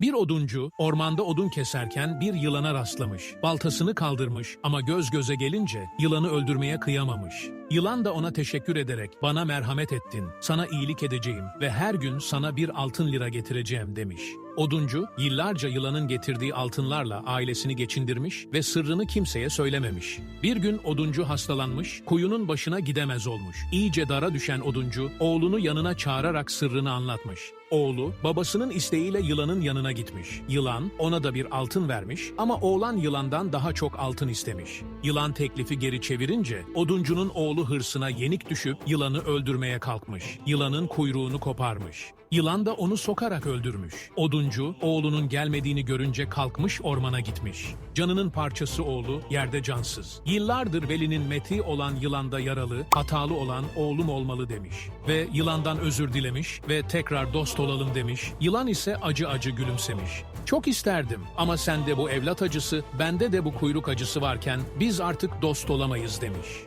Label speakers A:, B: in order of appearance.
A: Bir oduncu ormanda odun keserken bir yılana rastlamış. Baltasını kaldırmış ama göz göze gelince yılanı öldürmeye kıyamamış. Yılan da ona teşekkür ederek bana merhamet ettin, sana iyilik edeceğim ve her gün sana bir altın lira getireceğim demiş. Oduncu yıllarca yılanın getirdiği altınlarla ailesini geçindirmiş ve sırrını kimseye söylememiş. Bir gün oduncu hastalanmış, kuyunun başına gidemez olmuş. İyice dara düşen oduncu oğlunu yanına çağırarak sırrını anlatmış. Oğlu babasının isteğiyle yılanın yanına gitmiş. Yılan ona da bir altın vermiş ama oğlan yılandan daha çok altın istemiş. Yılan teklifi geri çevirince oduncunun oğlu hırsına yenik düşüp yılanı öldürmeye kalkmış. Yılanın kuyruğunu koparmış. Yılan da onu sokarak öldürmüş. Oduncu oğlunun gelmediğini görünce kalkmış ormana gitmiş. Canının parçası oğlu yerde cansız. Yıllardır velinin meti olan yılanda yaralı, hatalı olan oğlum olmalı demiş. Ve yılandan özür dilemiş ve tekrar dost olalım demiş. Yılan ise acı acı gülümsemiş. Çok isterdim ama sende bu evlat acısı, bende de bu kuyruk acısı varken biz artık dost olamayız demiş.